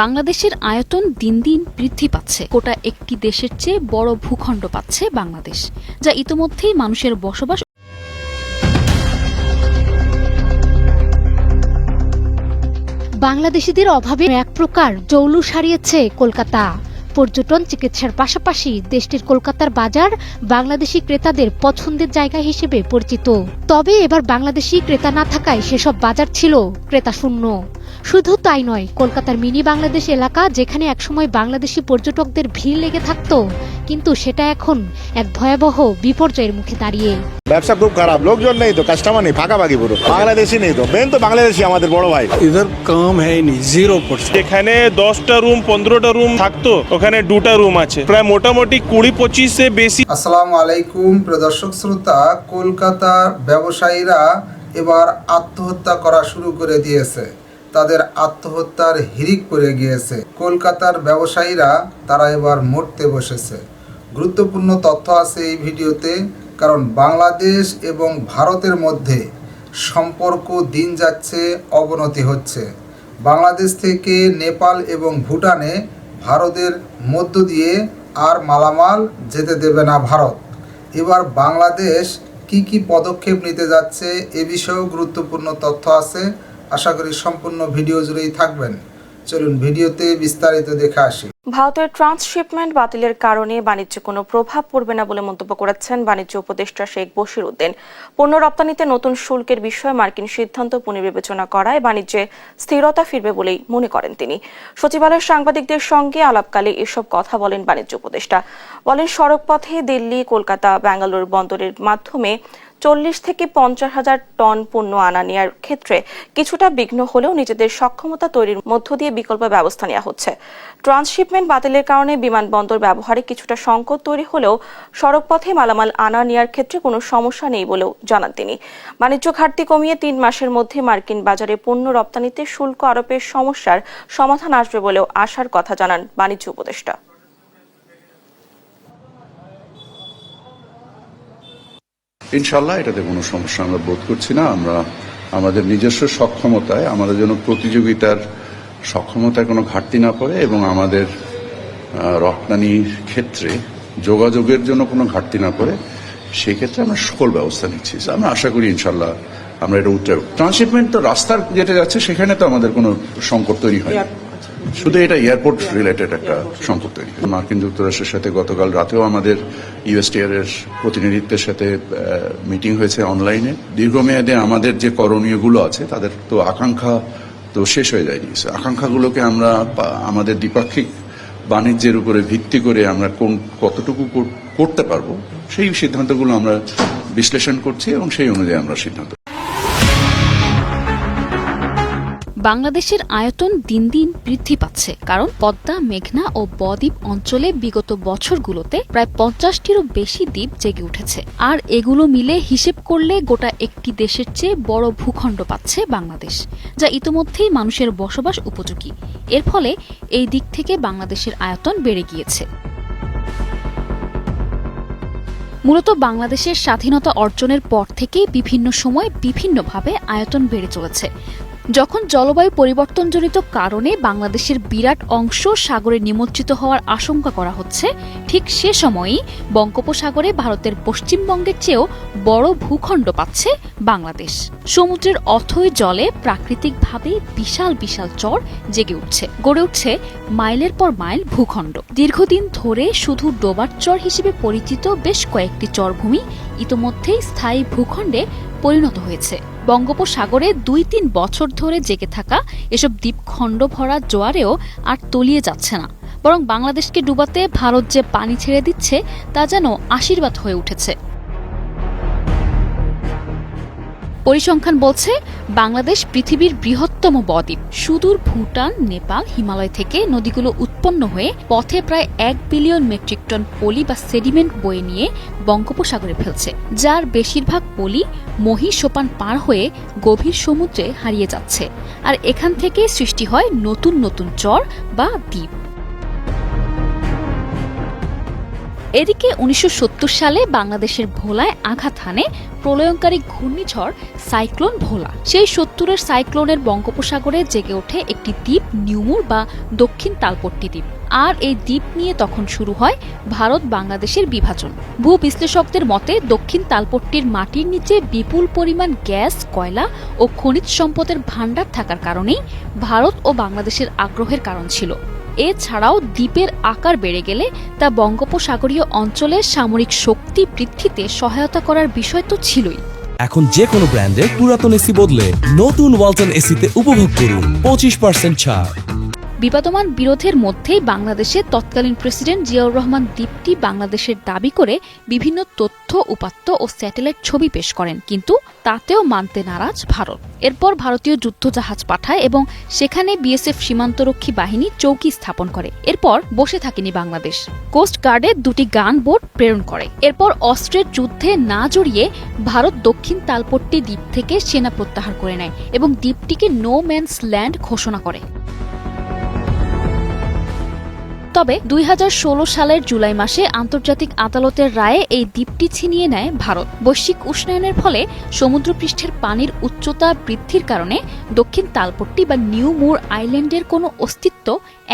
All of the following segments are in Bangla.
বাংলাদেশের আয়তন দিন দিন বৃদ্ধি পাচ্ছে। গোটা একটি দেশের চেয়ে বড় ভূখণ্ড পাচ্ছে বাংলাদেশ, যা ইতোমধ্যেই মানুষের বসবাস বাংলাদেশিদের অভাবে এক প্রকার জৌলুস হারিয়েছে কলকাতা। পর্যটন চিকিৎসার পাশাপাশি দেশটির কলকাতার বাজার বাংলাদেশি ক্রেতাদের পছন্দের জায়গা হিসেবে পরিচিত। তবে এবার বাংলাদেশি ক্রেতা না থাকায় সেসব বাজার ছিল ক্রেতা শূন্য শুধু তাই নয় কলকাতার মিনি বাংলাদেশ এলাকা যেখানে একসময় বাংলাদেশি পর্যটকদের ভিড় লেগে থাকত কিন্তু সেটা এখন এক ভয়াবহ বিপর্যয়ের মুখে দাঁড়িয়ে। ব্যবসা খুব খারাপ লোকজন নেই তো কাস্টমার নেই ফাঁকাফাঁকি পুরো। বাংলাদেশি নেই তো মেন তো বাংলাদেশি আমাদের বড় ভাই। ইধার কাম হ্যাঁ জিরো এখানে দশটা রুম পনেরোটা রুম থাকতো ওখানে দুটা রুম আছে। প্রায় মোটামুটি কুড়ি পঁচিশে বেশি। আসসালামু আলাইকুম প্রদর্শক শ্রোতা কলকাতার ব্যবসায়ীরা এবার আত্মহত্যা করা শুরু করে দিয়েছে। তাদের আত্মহত্যার হিরিক পড়ে গিয়েছে। কলকাতার ব্যবসায়ীরা তারা এবার মরতে বসেছে। গুরুত্বপূর্ণ তথ্য আছে এই ভিডিওতে, কারণ বাংলাদেশ এবং ভারতের মধ্যে সম্পর্ক দিন যাচ্ছে, অবনতি হচ্ছে। বাংলাদেশ থেকে নেপাল এবং ভুটানে ভারতের মধ্য দিয়ে আর মালামাল যেতে দেবে না ভারত। এবার বাংলাদেশ কি কি পদক্ষেপ নিতে যাচ্ছে, এ বিষয়েও গুরুত্বপূর্ণ তথ্য আছে। আশা করি সম্পূর্ণ ভিডিও জুড়েই থাকবেন। চলুন ভিডিওতে বিস্তারিত দেখে আসি। ভারতের ট্রান্সশিপমেন্ট বাতিলের কারণে বাণিজ্যে কোনো প্রভাব পড়বে না বলে মন্তব্য করেছেন বাণিজ্য উপদেষ্টা শেখ বশির উদ্দিন। পণ্য রপ্তানিতে নতুন শুল্কের বিষয়ে মার্কিন সিদ্ধান্ত পুনর্বিবেচনা করায় বাণিজ্যে স্থিরতা ফিরবে বলেই মনে করেন তিনি। সচিবালয়ের সাংবাদিকদের সঙ্গে আলাপকালে এসব কথা বলেন বাণিজ্য উপদেষ্টা। বলেন, সড়কপথে দিল্লি, কলকাতা, ব্যাঙ্গালোর বন্দরের মাধ্যমে চল্লিশ থেকে পঞ্চাশ হাজার টন পণ্য আনা নেওয়ার ক্ষেত্রে কিছুটা বিঘ্ন হলেও নিজেদের সক্ষমতা তৈরির মধ্য দিয়ে বিকল্প ব্যবস্থা নেওয়া হচ্ছে। ট্রান্সশিপমেন্ট বাতিলের কারণে বিমানবন্দর ব্যবহারে কিছুটা সংকট তৈরি হলেও সড়কপথে মালামাল আনা নেওয়ার ক্ষেত্রে কোনো সমস্যা নেই বলেও জানান তিনি। বাণিজ্য ঘাটতি কমিয়ে তিন মাসের মধ্যে মার্কিন বাজারে পণ্য রপ্তানিতে শুল্ক আরোপের সমস্যার সমাধান আসবে বলেও আশার কথা জানান বাণিজ্য উপদেষ্টা। ইনশাল্লাহ এটাতে কোনো সমস্যা আমরা বোধ করছি না। আমরা আমাদের নিজস্ব সক্ষমতায়, আমাদের জন্য প্রতিযোগিতার সক্ষমতায় কোনো ঘাটতি না পড়ে এবং আমাদের রপ্তানির ক্ষেত্রে যোগাযোগের জন্য কোনো ঘাটতি না পড়ে, সেক্ষেত্রে আমরা সকল ব্যবস্থা নিচ্ছি। আমরা আশা করি ইনশাল্লাহ আমরা এটা উত্তর ট্রান্সশিপমেন্ট তো রাস্তার যেটা যাচ্ছে, সেখানে তো আমাদের কোনো সংকট তৈরি হয় শুধু এটা এয়ারপোর্ট রিলেটেড একটা সংকট তৈরি মার্কিন যুক্তরাষ্ট্রের সাথে গতকাল রাতেও আমাদের ইউএসটিআর এর প্রতিনিধিত্বের সাথে মিটিং হয়েছে অনলাইনে দীর্ঘমেয়াদে আমাদের যে করণীয়গুলো আছে, তাদের তো আকাঙ্ক্ষা তো শেষ হয়ে যায়নি। আকাঙ্ক্ষাগুলোকে আমরা আমাদের দ্বিপাক্ষিক বাণিজ্যের উপরে ভিত্তি করে আমরা কোন, কতটুকু করতে পারব, সেই সিদ্ধান্তগুলো আমরা বিশ্লেষণ করছি এবং সেই অনুযায়ী আমরা সিদ্ধান্ত বাংলাদেশের আয়তন দিন দিন বৃদ্ধি পাচ্ছে। কারণ পদ্মা, মেঘনা ও বদ্বীপ অঞ্চলে বিগত বছরগুলোতে প্রায় পঞ্চাশটিরও বেশি দ্বীপ জেগে উঠেছে। আর এগুলো মিলে হিসেব করলে গোটা একটি দেশের চেয়ে বড় ভূখণ্ড পাচ্ছে বাংলাদেশ, যা ইতোমধ্যেই মানুষের বসবাস উপযোগী। এর ফলে এই দিক থেকে বাংলাদেশের আয়তন বেড়ে গিয়েছে। মূলত বাংলাদেশের স্বাধীনতা অর্জনের পর থেকেই বিভিন্ন সময় বিভিন্নভাবে আয়তন বেড়ে চলেছে। যখন জলবায়ু পরিবর্তনজনিত কারণে বাংলাদেশের বিরাট অংশ সাগরে নিমজ্জিত হওয়ার আশঙ্কা করা হচ্ছে, ঠিক সে সময়ই বঙ্গোপসাগরে ভারতের পশ্চিমবঙ্গের চেয়েও বড় ভূখণ্ড পাচ্ছে বাংলাদেশ। সমুদ্রের অথই জলে প্রাকৃতিকভাবে বিশাল বিশাল চর জেগে উঠছে, গড়ে উঠছে মাইলের পর মাইল ভূখণ্ড। দীর্ঘদিন ধরে শুধু ডোবার চর হিসেবে পরিচিত বেশ কয়েকটি চরভূমি ইতোমধ্যেই স্থায়ী ভূখণ্ডে পরিণত হয়েছে। বঙ্গোপসাগরে দুই তিন বছর ধরে জেগে থাকা এসব দ্বীপখণ্ড ভরা জোয়ারেও আর তলিয়ে যাচ্ছে না। বরং বাংলাদেশকে ডুবাতে ভারত যে পানি ছেড়ে দিচ্ছে, তা যেন আশীর্বাদ হয়ে উঠেছে। পরিসংখ্যান বলছে, বাংলাদেশ পৃথিবীর বৃহত্তম বদ্বীপ। সুদূর ভুটান, নেপাল, হিমালয় থেকে নদীগুলো উৎপন্ন হয়ে পথে প্রায় এক বিলিয়ন মেট্রিক টন পলি বা সেডিমেন্ট বয়ে নিয়ে বঙ্গোপসাগরে ফেলছে, যার বেশিরভাগ পলি মহি সোপান পার হয়ে গভীর সমুদ্রে হারিয়ে যাচ্ছে। আর এখান থেকে সৃষ্টি হয় নতুন নতুন চর বা দ্বীপ। এদিকে উনিশশো সত্তর সালে বাংলাদেশের ভোলায় আঘাত হানে প্রলয়ঙ্কারী ঘূর্ণিঝড় সাইক্লোন ভোলা। সেই সত্তরের সাইক্লোনের বঙ্গোপসাগরে জেগে ওঠে একটি দ্বীপ নিউমুর বা দক্ষিণ তালপট্টি দ্বীপ। আর এই দ্বীপ নিয়ে তখন শুরু হয় ভারত বাংলাদেশের বিভাজন। ভূ বিশ্লেষকদের মতে, দক্ষিণ তালপট্টির মাটির নিচে বিপুল পরিমাণ গ্যাস, কয়লা ও খনিজ সম্পদের ভাণ্ডার থাকার কারণেই ভারত ও বাংলাদেশের আগ্রহের কারণ ছিল। এছাড়াও দ্বীপের আকার বেড়ে গেলে তা বঙ্গোপসাগরীয় অঞ্চলের সামরিক শক্তি বৃদ্ধিতে সহায়তা করার বিষয় তো ছিলই। এখন যে কোনো ব্র্যান্ডের পুরাতন এসি বদলে নতুন ওয়ালটন এসিতে উপভোগ করুন। পঁচিশ পার্সেন্ট ছাড়। বিবাদমান বিরোধের মধ্যেই বাংলাদেশের তৎকালীন প্রেসিডেন্ট জিয়াউর রহমান দ্বীপটি বাংলাদেশের দাবি করে বিভিন্ন তথ্য, উপাত্ত ও স্যাটেলাইট ছবি পেশ করেন। কিন্তু তাতেও মানতে নারাজ ভারত। এরপর ভারতীয় যুদ্ধজাহাজ পাঠায় এবং সেখানে বিএসএফ সীমান্তরক্ষী বাহিনী চৌকি স্থাপন করে। এরপর বসে থাকেনি বাংলাদেশ। কোস্ট গার্ডে দুটি গান বোট প্রেরণ করে। এরপর অস্ত্রের যুদ্ধে না জড়িয়ে ভারত দক্ষিণ তালপট্টি দ্বীপ থেকে সেনা প্রত্যাহার করে নেয় এবং দ্বীপটিকে নো ম্যানস ল্যান্ড ঘোষণা করে। তবে দুই হাজার ষোলো সালের জুলাই মাসে আন্তর্জাতিক আদালতের রায়ে এই দ্বীপটি ছিনিয়ে নেয় ভারত। বৈশ্বিক উষ্ণায়নের ফলে সমুদ্রপৃষ্ঠের পানির উচ্চতা বৃদ্ধির কারণে দক্ষিণ তালপট্টি বা নিউ মুর আইল্যান্ডের কোনো অস্তিত্ব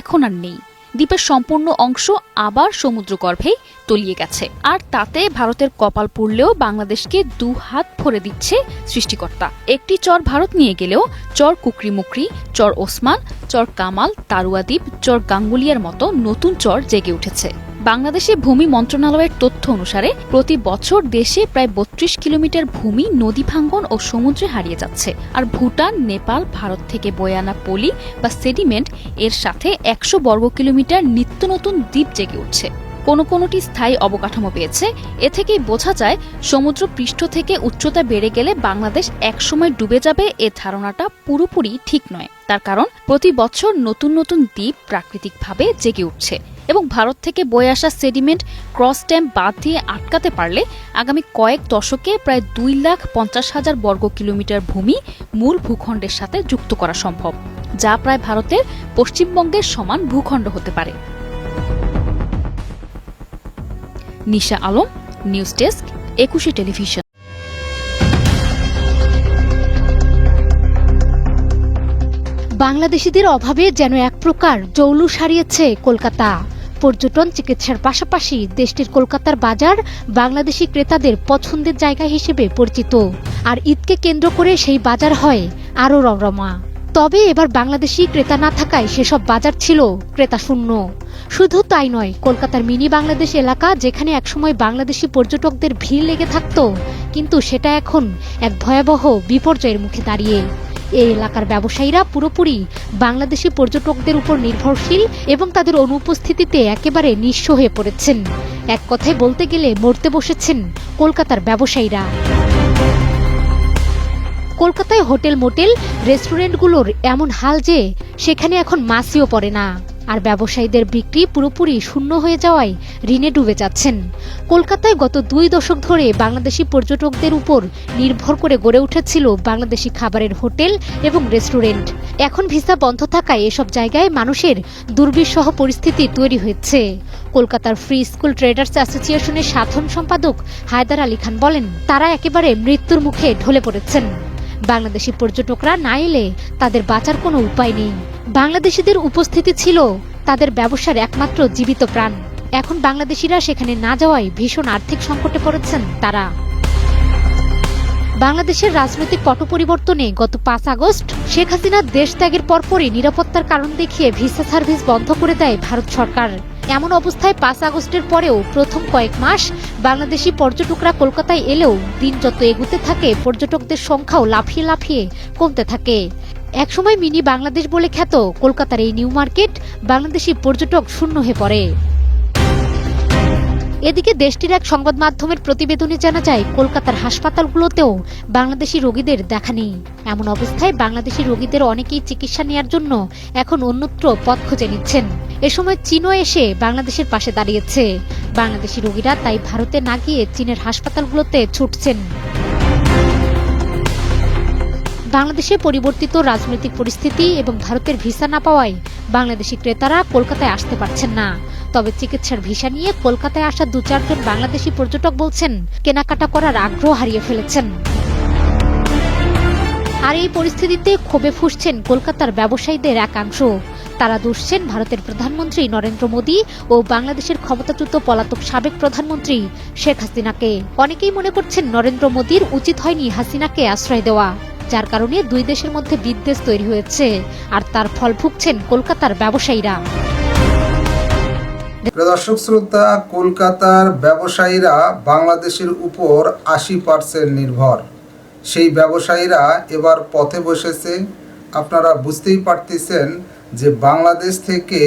এখন আর নেই। দ্বীপের সম্পূর্ণ অংশ আবার সমুদ্রগর্ভেই তলিয়ে গেছে। আর তাতে ভারতের কপাল পুড়লেও বাংলাদেশকে দু হাত ভরে দিচ্ছে সৃষ্টিকর্তা। একটি চর ভারত নিয়ে গেলেও চর কুকরিমুকরি, চর ওসমান, চর কামাল তারুয়া দ্বীপ চর গাঙ্গুলিয়ার মতো নতুন চর জেগে উঠেছে। বাংলাদেশে ভূমি মন্ত্রণালয়ের তথ্য অনুসারে, প্রতি বছর দেশে প্রায় বত্রিশ কিলোমিটার ভূমি নদী ভাঙ্গন ও সমুদ্রে হারিয়ে যাচ্ছে। আর ভুটান, নেপাল, ভারত থেকে বয়ে আনা পলি বা সেডিমেন্ট এর সাথে একশো বর্গ কিলোমিটার নিত্য নতুন দ্বীপ জেগে উঠছে। কোনো কোনোটি স্থায়ী অবকাঠামো পেয়েছে। এ থেকেই বোঝা যায় সমুদ্র পৃষ্ঠ থেকে উচ্চতা বেড়ে গেলে বাংলাদেশ একসময় ডুবে যাবে এ ধারণাটা পুরোপুরি ঠিক নয়। তার কারণ, প্রতি বছর নতুন নতুন দ্বীপ প্রাকৃতিকভাবে জেগে উঠছে। এবং ভারত থেকে বয়ে আসা সেডিমেন্ট ক্রস ড্যাম বাদ দিয়ে আটকাতে পারলে আগামী কয়েক দশকে প্রায় দুই লাখ পঞ্চাশ হাজার বর্গ কিলোমিটার ভূমি মূল ভূখণ্ডের সাথে যুক্ত করা সম্ভব, যা প্রায় ভারতের পশ্চিমবঙ্গের সমান ভূখণ্ড হতে পারে। Nisha Alam, news desk, Ekushey television. বাংলাদেশিদের অভাবে যেন এক প্রকার জৌলু সারিয়েছে কলকাতা। পর্যটন চিকিৎসার পাশাপাশি দেশটির কলকাতার বাজার বাংলাদেশি ক্রেতাদের পছন্দের জায়গা হিসেবে পরিচিত। আর ঈদকে কেন্দ্র করে সেই বাজার হয় আরও রমরমা। তবে এবার বাংলাদেশি ক্রেতা না থাকায় সেসব বাজার ছিল ক্রেতা শূন্য শুধু তাই নয়, কলকাতার মিনি বাংলাদেশ এলাকা যেখানে একসময় বাংলাদেশি পর্যটকদের ভিড় লেগে থাকতো, কিন্তু সেটা এখন এক ভয়াবহ বিপর্যয়ের মুখে দাঁড়িয়ে। এই এলাকার ব্যবসায়ীরা পুরোপুরি বাংলাদেশি পর্যটকদের উপর নির্ভরশীল এবং তাদের অনুপস্থিতিতে একেবারে নিঃস্ব হয়ে পড়েছেন। এক কথায় বলতে গেলে মরতে বসেছেন কলকাতার ব্যবসায়ীরা। কলকাতায় হোটেল মোটেল রেস্টুরেন্টগুলোর এমন হাল যে সেখানে এখন মাসিও পড়ে না। আর ব্যবসায়ীদের বিক্রি পুরোপুরি শূন্য হয়ে যাওয়ায় ঋণে ডুবে যাচ্ছেন। কলকাতায় গত দুই দশক ধরে বাংলাদেশি পর্যটকদের উপর নির্ভর করে গড়ে উঠেছিল বাংলাদেশি খাবারের হোটেল এবং রেস্টুরেন্ট। এখন ভিসা বন্ধ থাকায় এসব জায়গায় মানুষের দুর্বিষহ পরিস্থিতি তৈরি হয়েছে। কলকাতার ফ্রি স্কুল ট্রেডার্স অ্যাসোসিয়েশনের সাধারণ সম্পাদক হায়দার আলী খান বলেন, তারা একেবারে মৃত্যুর মুখে ঢলে পড়েছেন। বাংলাদেশি পর্যটকরা না এলে তাদের বাঁচার কোনো উপায় নেই। বাংলাদেশিদের উপস্থিতি ছিল তাদের ব্যবসার একমাত্র জীবিত প্রাণ। এখন বাংলাদেশিরা সেখানে না যাওয়ায় ভীষণ আর্থিক সংকটে পড়েছেন তারা। বাংলাদেশের রাজনৈতিক পট পরিবর্তনে গত পাঁচ আগস্ট শেখ হাসিনা দেশ ত্যাগের পরপরই নিরাপত্তার কারণ দেখিয়ে ভিসা সার্ভিস বন্ধ করে দেয় ভারত সরকার। এমন অবস্থায় পাঁচ আগস্টের পরেও প্রথম কয়েক মাস বাংলাদেশি পর্যটকরা কলকাতায় এলেও দিন যত এগুতে থাকে, পর্যটকদের সংখ্যাও লাফিয়ে লাফিয়ে কমতে থাকে। একসময় মিনি বাংলাদেশ বলে খ্যাত কলকাতার এই নিউ মার্কেট বাংলাদেশি পর্যটক শূন্য হয়ে পড়ে। এদিকে দেশটির এক সংবাদ মাধ্যমের প্রতিবেদনে জানা যায়, কলকাতার হাসপাতালগুলোতেও বাংলাদেশি রোগীদের দেখা নেই। এমন অবস্থায় বাংলাদেশি রোগীদের অনেকেই চিকিৎসা নেওয়ার জন্য এখন অন্যত্র পথ খুঁজে নিচ্ছেন। এ সময় চীনও এসে বাংলাদেশের পাশে দাঁড়িয়েছে। বাংলাদেশি রোগীরা তাই ভারতে না গিয়ে চীনের হাসপাতালগুলোতে ছুটছেন। বাংলাদেশে পরিবর্তিত রাজনৈতিক পরিস্থিতি এবং ভারতের ভিসা না পাওয়ায় বাংলাদেশি ক্রেতারা কলকাতায় আসতে পারছেন না। তবে চিকিৎসার ভিসা নিয়ে কলকাতায় আসা দু চারজন বাংলাদেশি পর্যটক বলছেন, কেনাকাটা করার আগ্রহ হারিয়ে ফেলেছেন। আর এই পরিস্থিতিতে ক্ষোভে ফুসছেন কলকাতার ব্যবসায়ীদের একাংশ। তারা দুষছেন ভারতের প্রধানমন্ত্রী নরেন্দ্র মোদী ও বাংলাদেশের ক্ষমতাচ্যুত পলাতক সাবেক প্রধানমন্ত্রী শেখ হাসিনাকে। অনেকেই মনে করছেন নরেন্দ্র মোদীর উচিত হয়নি হাসিনাকে আশ্রয় দেওয়া। যার কারণে দুই দেশের মধ্যে বিদ্বেষ তৈরি হয়েছে, আর তার ফল ভুগছেন কলকাতার ব্যবসায়ীরা। প্রদর্শক শ্রোতা, কলকাতার ব্যবসায়ীরা বাংলাদেশের উপর আশি পার্সেন্ট নির্ভর। সেই ব্যবসায়ীরা এবার পথে বসেছে। আপনারা বুঝতেই পারতেছেন যে বাংলাদেশ থেকে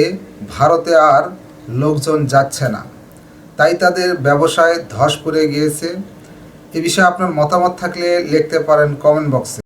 ভারতে আর লোকজন যাচ্ছে না। তাই তাদের ব্যবসায় ধস পড়ে গিয়েছে। এ বিষয়ে আপনার মতামত থাকলে লিখতে পারেন কমেন্ট বক্সে।